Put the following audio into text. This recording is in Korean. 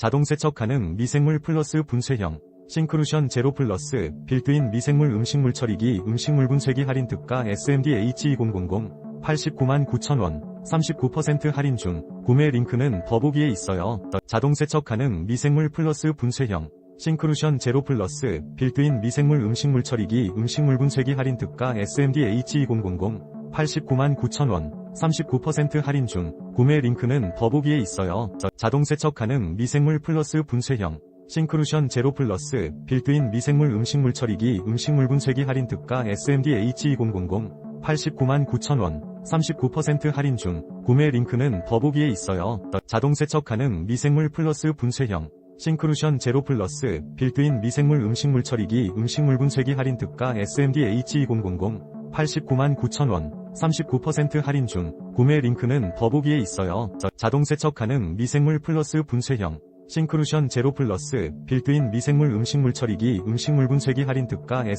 자동 세척 가능 미생물 플러스 분쇄형 싱크루션 제로 플러스 빌트인 미생물 음식물 처리기 음식물 분쇄기 할인 특가 SMD H2000 89만 9천원 39% 할인 중 구매 링크는 더보기에 있어요. 자동 세척 가능 미생물 플러스 분쇄형 싱크루션 제로 플러스 빌트인 미생물 음식물 처리기 음식물 분쇄기 할인 특가 SMD H2000 89만 9천원 39% 할인 중 구매 링크는 더보기에 있어요. 자동 세척 가능 미생물 플러스 분쇄형 싱크루션 제로 플러스 빌트인 미생물 음식물 처리기 음식물 분쇄기 할인 특가 SMD H2000 89만 9천원 39% 할인 중 구매 링크는 더보기에 있어요. 자동 세척 가능 미생물 플러스 분쇄형 싱크루션 제로 플러스 빌트인 미생물 음식물 처리기 음식물 분쇄기 할인 특가 SMD H2000 89만 9천원 39% 할인 중 구매 링크는 더보기에 있어요. 자동 세척 가능 미생물 플러스 분쇄형 싱크루션 제로 플러스 빌트인 미생물 음식물 처리기 음식물 분쇄기 할인 특가 S